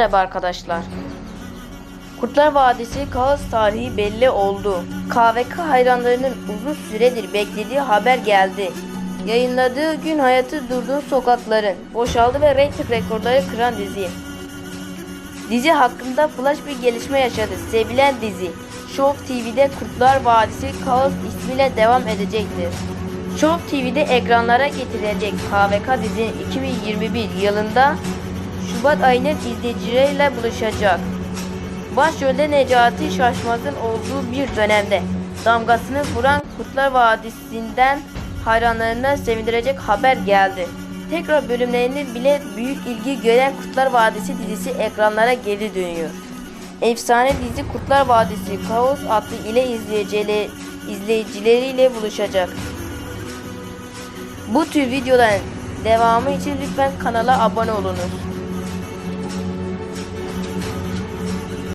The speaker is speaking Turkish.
Merhaba arkadaşlar. Kurtlar Vadisi kaos tarihi belli oldu. KVK hayranlarının uzun süredir beklediği haber geldi. Yayınladığı gün hayatı durduğu sokakların boşaldı ve reyting rekorları kıran dizi. Dizi hakkında flash bir gelişme yaşadı. Sevilen dizi Show TV'de Kurtlar Vadisi Kaos ismiyle devam edecektir. Show TV'de ekranlara getirilecek KVK dizinin 2021 yılında Şubat ayının izleyicileriyle buluşacak. Başrolde Necati Şaşmaz'ın olduğu bir dönemde damgasını vuran Kurtlar Vadisi'nden hayranlarına sevindirecek haber geldi. Tekrar bölümlerini bile büyük ilgi gören Kurtlar Vadisi dizisi ekranlara geri dönüyor. Efsane dizi Kurtlar Vadisi Kaos adlı ile izleyicileri, izleyicileriyle buluşacak. Bu tür videoların devamı için lütfen kanala abone olunuz.